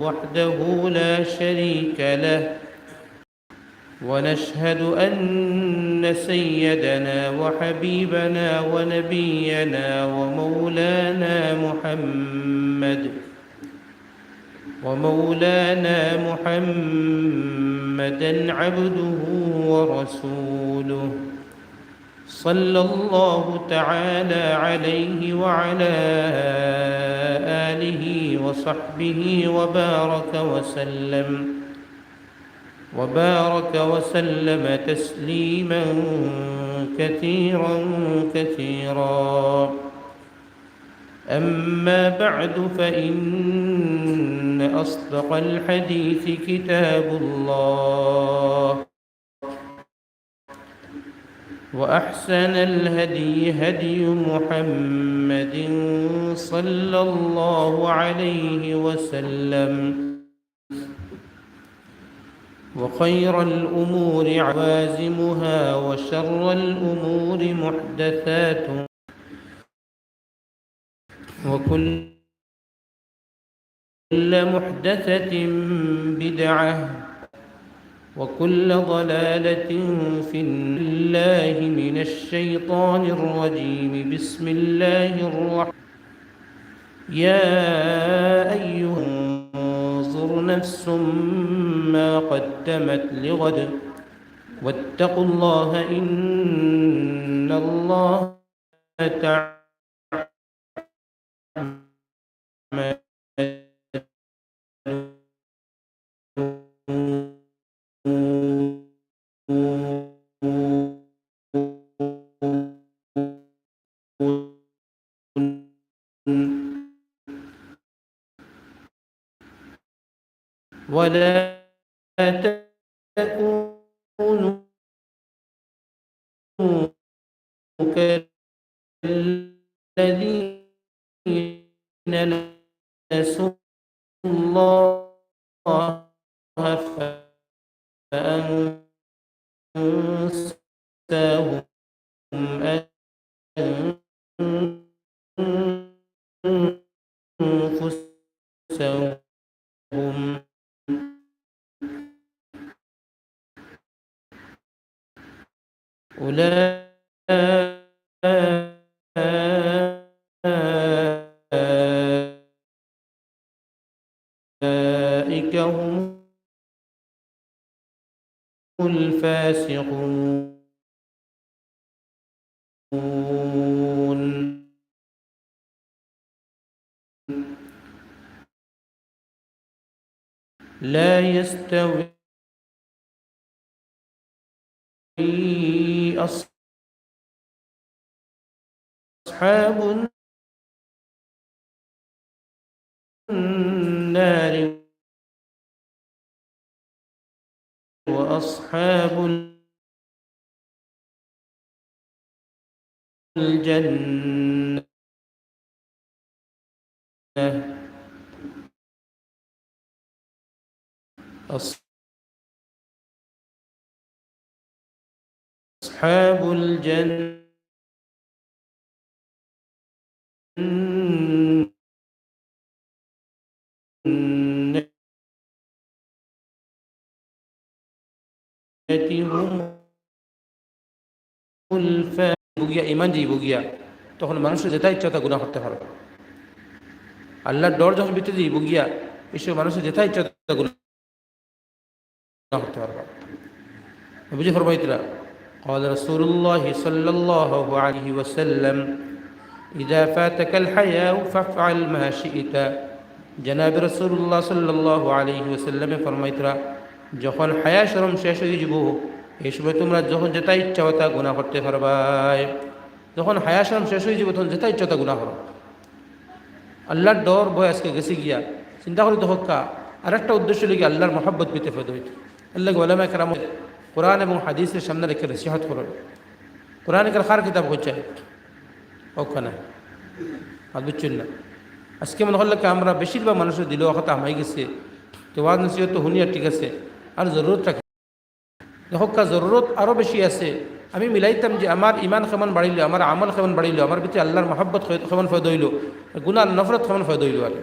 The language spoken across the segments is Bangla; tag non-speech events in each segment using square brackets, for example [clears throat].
وحده لا شريك له. ونشهد أن سيدنا وحبيبنا ونبينا ومولانا محمد ومولانا محمدا عبده ورسوله. صلى الله تعالى عليه وعلى آله وصحبه وبارك وسلم وبارك وسلم تسليما كثيرا كثيرا. أما بعد فإن أصدق الحديث كتاب الله. وأحسن الهدي هدي محمد صلى الله عليه وسلم. وخير الأمور عوازمها وشر الأمور محدثاتها. وكل محدثة بدعة. وكل ضلالة في الله من الشيطان الرجيم. بسم الله الرحمن يا أيها انظر نفس ما قدمت لغد واتقوا الله إن الله تعالى ولا تكونوا كالذين نسوا الله فأنساهم أولئك هم الفاسقون. لا يستوي أصحاب النار. وأصحاب الجنة. أصحاب الجنة. هم বুগিয়া ইমান যেই বুগিয়া তখন মানুষের যেটা ইচ্ছা তা গুণা করতে পারবে আল্লাহর ডর যখন ভিতরে যেই বুগিয়া এসব মানুষের যেটা ইচ্ছা তা গুণা করতে পারবে বুঝে ফরমাইতরা قال رسول الله صلى الله عليه وسلم إذا فاتك الحياء فافعل ما شئت جناب رسول الله صلى الله عليه وسلم ফরমাইতরা যখন হায়া শরম শেষ হয়ে যাব, এই সময় তোমরা যখন যেটা ইচ্ছা তা গুণা করতে পারবাই। যখন হায়া শরম শেষ হয়ে যাব, তখন যেটা ইচ্ছা গুণা করো। আল্লাহর ডর ভয় আজকে গেছে গিয়া। চিন্তা করি তো হক্কা আর একটা উদ্দেশ্য লিখে আল্লাহর মহাব্বত পেতে ফেদ হইতে। আল্লাহ ওলামা কেরাম কোরআন এবং হাদিসের সামনে রেখে নসিহত করো। কোরআন কার কিতাব হচ্ছে ওখানে আর না আজকে মনে হল আমরা বেশিরভাগ মানুষের দিল কথা হামাই গেছে। তো ওয়াজ নসিহত হুনিয়া ঠিক আছে। আর জরুরত রাখে। হক্কা জরুরত আরও বেশি আছে। আমি মিলাইতাম যে আমার ইমান কেমন বাড়িল আমার আমল কেমন বাড়িল আমার ভিতরে আল্লাহর মহাব্বত কেমন ফয়দ হইল, গুনার নফরত কেমন ফয়দ হইল আর।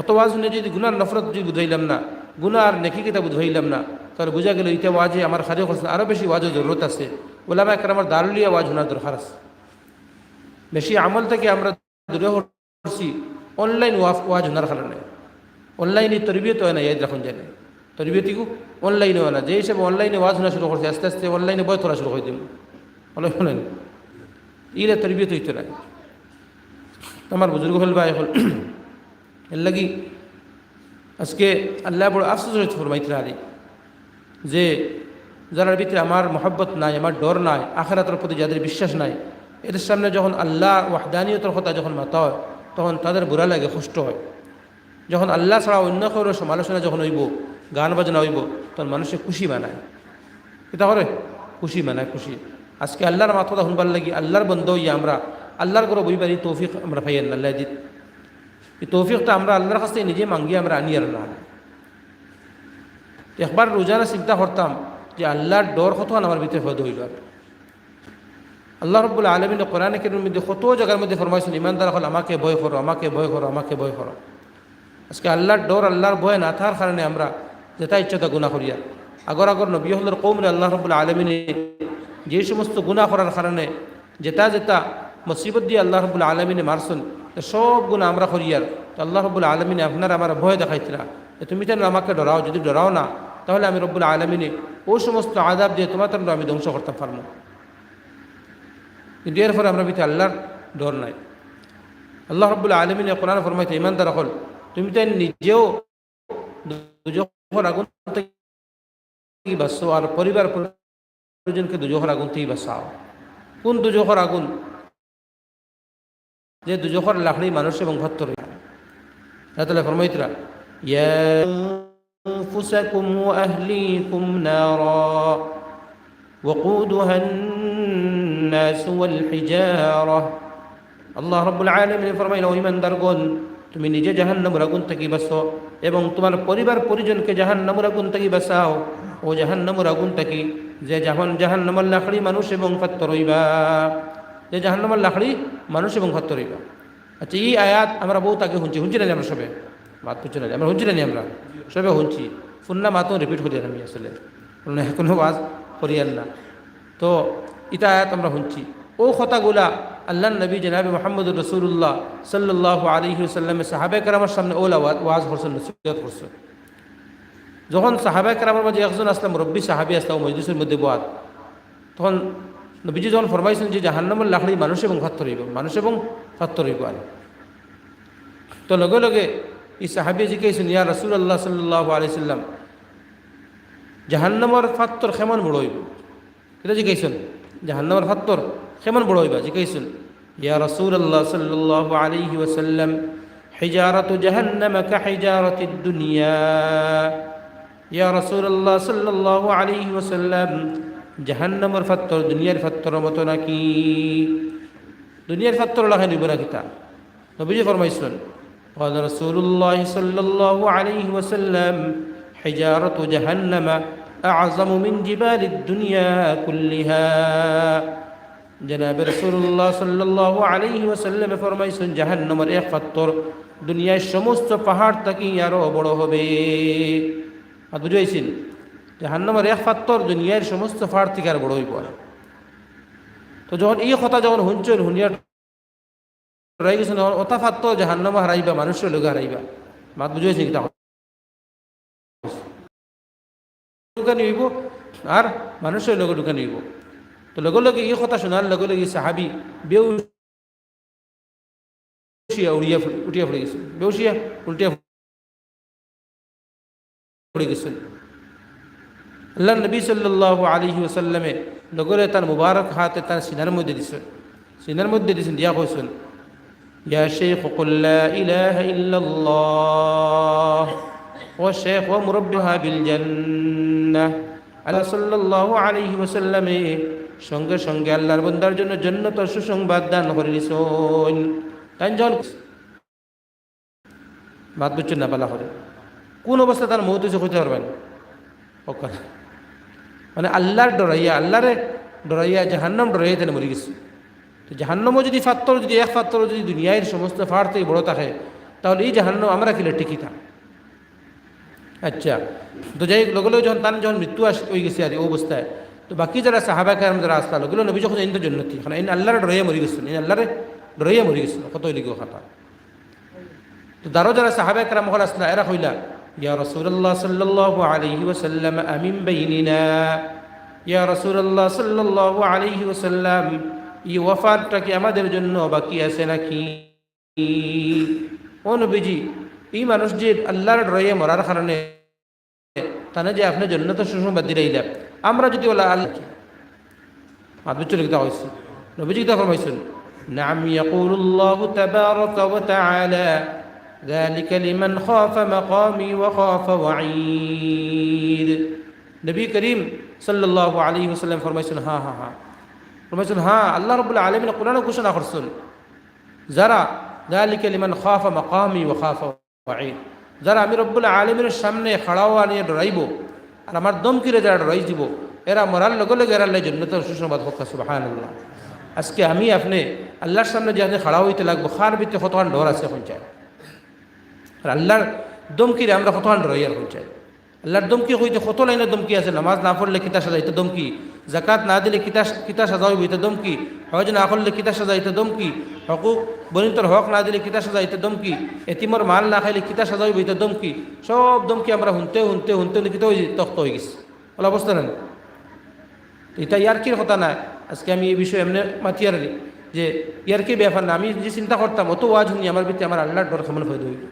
অত শুনে যদি গুনার নফরত যদি বুঝাইলাম না গুনা আর নেকি কিতা বুঝাইলাম না, তাহলে বুঝা গেল ইটা ওয়াজে আমার খাজে করছে আরও বেশি ওয়াজের জরুরত আছে। ওলামা একটা আমার দারুলিয়া ওয়াজ শোনার দরকার আছে। বেশি আমল থেকে আমরা দূরে করছি অনলাইন ওয়াজ শোনার কারণে। অনলাইনে তরবিয়ত হয় না ইয়াদ রাখুন জানে তরবিয়তিকু অনলাইনে হয় না যে হিসেবে অনলাইনে ওয়াজ শোনা শুরু করছে, আস্তে আস্তে অনলাইনে বয় তোলা শুরু করে দিব অনলাইন শোনেন ইলে তরবিয়ত হইতে না। আমার বুজুর্গ হল বা হল, এর লাগি আজকে আল্লাহ বড় আফসোস হয়েছে ফরমাইতে যে যারা ভিতরে আমার মহব্বত নাই, আমার ডর নাই, আখেরাতের প্রতি যাদের বিশ্বাস নাই, এদের সামনে যখন আল্লাহ ওয়াহদানিয়তর কথা যখন মাতা হয়, তখন তাদের বুড়া লাগে কষ্ট হয়। যখন আল্লাহ ছাড়া অন্য কারোর সমালোচনা যখন হইব গান বাজনা হইব, তখন মানুষে খুশি মানায়। এটা করে? খুশি মানায়, খুশি। আজকে আল্লাহর মাথা শুনবার লাগি, আল্লাহর বন্ধ হইয়া আমরা, আল্লাহর করে বইবারি তৌফিক আমরা পাইয়েন আল্লাহ দিত। এই তৌফিকটা আমরা আল্লাহর কাছ থেকে নিজে মাঙ্গিয়ে আমরা আনি আর না। একবার রোজানা চিন্তা করতাম যে আল্লাহর ডর কত আমার ভিতরে হদ হইবার আল্লাহ রব্বুল আলমিন কোরআন কেরির মধ্যে কত জায়গার মধ্যে ফরমাইছেন, ইমানদার হল, আমাকে ভয় করো, আমাকে ভয় করো, আমাকে ভয় করো। আজকে আল্লাহর ডর, আল্লাহর ভয় না থাকার কারণে আমরা যেটা ইচ্ছা তা গুণা করিয়া। আগর আগর নবী হল্লার কৌমরে আল্লাহ রব্বুল আলমিনে যে সমস্ত গুণা করার কারণে যেটা যেটা মুসিবত দিয়ে আল্লাহ রব্বুল আলমিনে মারছেন সব গুণা আমরা করিয়ার। তো আল্লাহ রব্বুল আলমিনে আপনার আমার ভয় দেখাইছিলা তুমি তেন আমাকে ডরাও, যদি ডরাও না, তাহলে আমি রব্বুল আলমিনে ও সমস্ত আদাব দিয়ে তোমার তেন আমি ধ্বংস করতে পারব। কিন্তু এর ফলে আমরা ভিতরে আল্লাহর ডর নাই। আল্লাহ রব্বুল আলমিনে কোরআন ফরমাইতে ইমানদার হল তুমি তাই নিজেও আগুন থেকে বাঁচো আর পরিবার পরিজনকে দুজখর আগুন থেকে বাঁচাও কোন দুজখর আগুন যে দুজখর লাকড়ি মানুষ এবং ভত্তর তাহলে ফরমাইতরা ইয়া أنفسكم وأهليكم نارا وقودها الناس والحجارة আল্লাহ রব্বুল আলমিন ফরমাইল ইমান দারগন তুমি নিজে জাহান্নামের আগুন থেকে বাঁচো এবং তোমার পরিবার পরিজনকে জাহান্নামের আগুন থেকে বাঁচাও। ও জাহান্নামের আগুন থেকে যে জাহান জাহান্নামের লাকড়ি মানুষ এবং ফাত্তর রইবা। যে জাহান্নামের লাকড়ি মানুষ এবং ফাত্তর রইবা। আচ্ছা এই আয়াত আমরা বহুত আগে শুনছি। শুনছি না আমরা সবে? মাত বুঝছি না আমরা? শুনছি না আমরা? সবে শুনছি। ফুন্না মাতও রিপিট করি আমি আসলে। কোনো ওয়াজ করিয়ান না। তো ইটা আয়াত আমরা শুনছি। ও কথাগুলা আল্লাহ নবী জনাবি মোহাম্মদ রসুল্লাহ সাল্লাহ আলী সাল্লামে সাহাবে কারামার সামনে ওলা ওয়াজ করছেন, নসিহত করছেন। যখন সাহাবে কারামার মাঝে একজন আসলাম, রব্বি সাহাবি আসলাম মজলিসের মধ্যে বাদ তখন নবীজি যখন ফরমাইছেন যে জাহান্নামের লাকড়ি মানুষ এবং ফাত্তর হইব মানুষ এবং ফাত্তর হইব আর তো লগে লগে এই সাহাবি জিজ্ঞাসেন ইয়া রসুল আল্লাহ সাল্লাহ আলি সাল্লাম জাহান্নামর ফাত্তর কেমন বড় হইব? এটা জিজ্ঞাসেন জাহান্নামর ফাত্তর কেমন বড় হইবা জিজ্ঞাসেন ইয়া রসুল আল্লাহ সাল্লাহ আলিহি ওসাল্লাম حجارة جهنم كحجارة الدنيا يا رسول الله صلى الله عليه وسلم جهنم الفتر دنيا الفتر متنكي دنيا الفتر لها نبنا كتا نبي فرميسون قال رسول الله صلى الله عليه وسلم حجارة جهنم أعظم من جبال الدنيا كلها জনাবে রসুল্লাহ সাল্লাহ আলহি ওসাল্লামে ফরমাইছেন, জাহান্নামের এক ফাত্তর দুনিয়ায় সমস্ত পাহাড় তাকে আরও বড় হবে। আর বুঝাইছেন, জাহান্নামের এক ফাত্তর দুনিয়ার সমস্ত পাহাড় থেকে আর বড় হইব তো যখন এই কথা যখন শুনছেন, শুনিয়ার রয়ে গেছেন অতা ফাত্তর জাহান্নামা হারাইবা, মানুষের লোক হারাইবা। মাত বুঝাইছেন কি ঢুকানি হইব, আর মানুষের লোক ঢুকানি হইব। তো লগে লগে এই কথা শোনার লগে লগে সাহাবি বেউ উড়িয়া উঠিয়া পড়ে গেছে বেউসিয়া উল্টিয়া পড়ে গেছেন আল্লাহ নবী সাল্লাহ আলহি ওসাল্লামে লগরে তার মুবারক হাতে তার সিনার মধ্যে দিছেন সিনার মধ্যে দিছেন দিয়া কইছেন ইয়া শেখ কুল্লা ইলাহ ইল্লাল্লাহ ও শেখ ও মুরব্বিহা বিল জান্নাহ আল্লাহ সাল্লাল্লাহু আলাইহি ওয়াসাল্লামে সঙ্গে সঙ্গে আল্লাহর বন্দার জন্য জন্নত সুসংবাদ দান করে বাদ বুঝছেন না, পালা করে। কোন অবস্থা তার মৌত হয়েছে হইতে পারবেন? মানে আল্লাহর ডরাইয়া, আল্লাহরে ডরাইয়া জাহান্নাম ডরাইয়া তেনে মরে গেছে। তো জাহান্নামও যদি ফাত্তর, যদি এক ফাত্তর, যদি দুনিয়ার সমস্ত ফাড় থেকে বড় থাকে তাহলে এই জাহান্ন আমরা কিলে টিকিতা আচ্ছা তো যাই লগে লগে যখন তার যখন মৃত্যু আস হয়ে গেছে আর এই অবস্থায় তো বাকি যারা সাহাবা কারাম, যারা আসলো ওগুলো নবী যখন ইন্দ্র জন্নতি এখন এই আল্লাহরে ডরাইয়া মরি গেছেন এই আল্লাহরে ডরাইয়া মরি গেছেন কত লিগো খাতা? তো দারো যারা সাহাবা কারাম হল আসলা, এরা হইলা ইয়া রাসূলুল্লাহ সাল্লাল্লাহু আলাইহি ওয়াসাল্লাম, আমিন বাইনিনা। ইয়া রাসূলুল্লাহ সাল্লাল্লাহু আলাইহি ওয়াসাল্লাম ই ওয়াফাতটা কি আমাদের জন্য বাকি আছে নাকি? ও নবীজি, এই মানুষ যে আল্লাহর ডরাইয়া মরার কারণে, তানে যে আপনার জন্য তো সুসংবাদ দিলাইলাম আমরা যদি ওলা আল্লাহ আদবে চলে গেতে হয়েছে নবীজি গীতা ফরমাইছেন নাম ইয়াকুলুল্লাহু তাবারাকা ওয়া তাআলা ذلك لمن خاف مقامي وخاف وعيد নবী করিম সাল্লাল্লাহু আলাইহি ওয়াসাল্লাম ফরমাইছেন হ্যাঁ হ্যাঁ হ্যাঁ ফরমাইছেন হ্যাঁ আল্লাহ রাব্বুল আলামিন কোরআনে ঘোষণা করছেন যারা ذلك لمن خاف مقامي وخاف وعيد যারা আমি রব্বুল আলমীর সামনে খাড়াও আনিয়ে ডরাইব আর আমার দমকিরে যারা ডরাই দিব, এরা মরার লগে লগে এরা আল্লাহ জন্য সুসংবাদ হোক সুবাহান আজকে আমি আপনি আল্লাহর সামনে যে খাড়া হইতে লাগবো, খার ভিতরে কতখান ডর আছে এখন চাই। আর আল্লাহর দমকিরে আমরা কতখান ডরাই এখন চাই। আল্লাহর দমকি হইতে কত লাইনের দমকি আছে? নামাজ না পড়লে কিতা সাজাইতে দমকি? জাকাত না দিলে কিতা কিতা সাজাইব এটা দমকি? হজ না করলে কিতা সাজাইতে দমকি? হকুক বনিতর হক না দিলে কিতা সাজা সাজাইতে দমকি। এতিমর মাল না খাইলে কিতা সাজাইব এটা দমকি। সব দমকি আমরা শুনতে শুনতে শুনতে কিতা হয়ে তক্ত হয়ে গেছে। বলা অবস্থা নেন এটা ইয়ার্কির কথা না আজকে আমি এই বিষয়ে এমনি মাতিয়ার যে ইয়ার্কির ব্যাপার না আমি যে চিন্তা করতাম অত ওয়াজ শুনি আমার ভিতরে আমার আল্লাহর ডর কেমন হয়ে হইল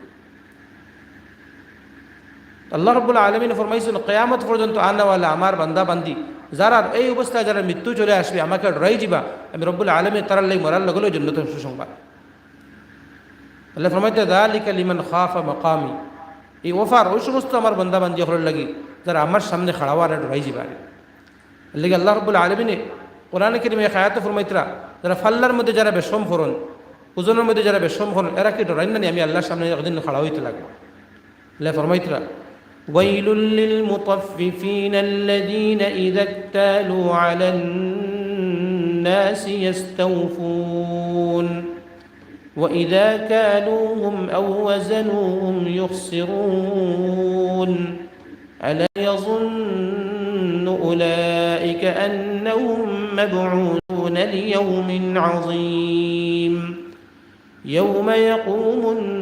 আল্লাহ রব্বুল্লা আলমিন ফরমাইছেন কেয়ামত পর্যন্ত আনাওয়ালা আমার বান্দা বান্দি যারা এই অবস্থায় যারা মৃত্যু চলে আসবে, আমাকে ডরাই যাবা আমি রব্বুল আলমী তারার লাগে মরার লগলেও জন্য তো সুসংবাদ। আল্লাহ ফরমাইতে, দালিকা লিমান খাফা মকামি। এই ওফার ওই সমস্ত আমার বান্দা বান্দি হল লাগি যারা আমার সামনে খাড়াওয়ার ডরাই যাবা লেগে আল্লাহ রব্বুল আলমিনে কোরআন কেরিমে খায়াত ফরমাইতরা, যারা ফাল্লার মধ্যে যারা বেশম ফরন ওজনের মধ্যে যারা বেশম ফরন এরা কি ডরাই না আমি আল্লাহর সামনে একদিন খাড়া হইতে লাগবো? আল্লাহ ফরমাইতরা ويل للمطففين الذين إذا اكتالوا على الناس يستوفون وإذا كالوهم أو وزنوهم يخسرون ألا يظن أولئك أنهم مبعوثون ليوم عظيم يوم يقوم الناس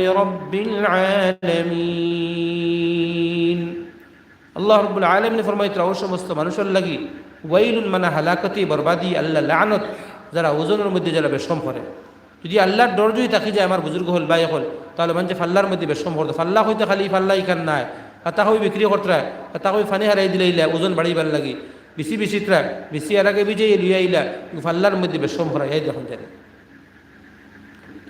لرب العالمين আল্লাহ রব্বুল আলমিন ফরমাইতরা ও সমস্ত মানুষের লাগি ওয়াইলুন মানা হালাকতি বরবাদি আল্লাহ লানত যারা ওজনের মধ্যে যারা বেশম করে যদি আল্লাহর ডর যদি থাকি যায় আমার বুজুর্গ হল বাই হল তাহলে মানে ফাল্লার মধ্যে বেশম করতো ফাল্লা হইতে খালি ফাল্লা ইখান নাই কাতা হই বিক্রি করতে কাতা হই ফানি হারাই দিলে ইলা ওজন বাড়িবার লাগি বেশি বেশি ট্রাক বেশি আর আগে বিজয়ী লিয়া ইলা ফাল্লার মধ্যে বেশম ভরা এই দেখুন জানে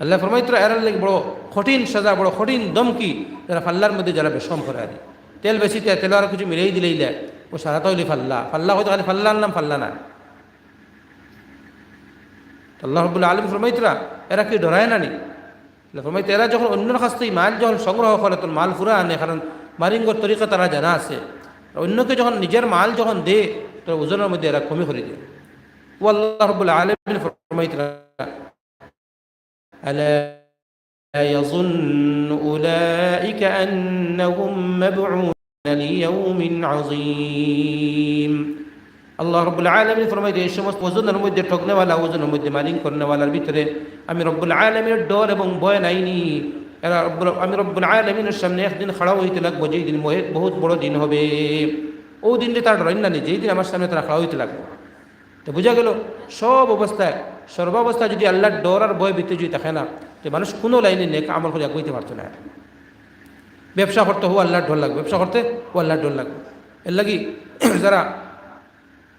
আল্লাহ ফরমাইত্র এরার লাগে বড় কঠিন সাজা, বড় কঠিন দমকি। যারা ফাল্লার মধ্যে যারা বেশম করে আর তেল বেশি তেল আর কিছু মিলেই দিলেই দেয়। ও সারা তৈলি ফাল্লা। ফাল্লা হয়তো খালি ফাল্লার নাম ফাল্লা না। আল্লাহ রবুল্লা আলম ফরমাইতরা, এরা কি ডরায় না নি? ফরমাইতে, এরা যখন অন্যর কাছ থেকে মাল যখন সংগ্রহ করে, তখন মাল ফুরা আনে, কারণ মারিঙ্গর তরিকা তারা জানা আছে। অন্যকে যখন নিজের মাল যখন দে তো ওজনের মধ্যে এরা কমে করে দেয়। ও আল্লাহ রবুল্লা আলম ফরমাইতরা ألا يظن أولئك أنهم مبعوثون ليوم عظيم আল্লাহ রব্বুল আলমী ফরমাইতে এই সমস্ত ওজনের মধ্যে ঠকনেওয়ালা ওজনের মধ্যে মালিং করনেওয়ালার ভিতরে আমি রব্বুল আলমীর ডর এবং ভয় নাইনি এরা আমি রব্বুল আলমিনের সামনে একদিন খাড়া হইতে লাগবো যেই দিন বহুত বড় দিন হবে ও দিনটি তার ডরাই না যেই দিন আমার সামনে তারা খাড়া হইতে লাগবো তো বোঝা গেল সব অবস্থায় সর্বাবস্থায় যদি আল্লাহর ডর আর ভয় ভিত্তি যদি থাকে না তো মানুষ কোনো লাইনে নেক আমল করে আগুইতে পারতো না। ব্যবসা করতে হো আল্লাহর ডর লাগবে, ব্যবসা করতে ও আল্লাহর ডর লাগবে। এর লাগি [clears throat] যারা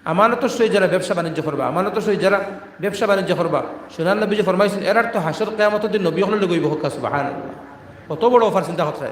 আমানত সই যারা ব্যবসা বাণিজ্য করবা আমানত সই যারা ব্যবসা বাণিজ্য করবা, সোনান নবী যে ফরমাইছেন, এরার তো হাসর কেয়ামত দিন নবী হলে গইব হকাস বাহান কত বড় অফার চিন্তা করতে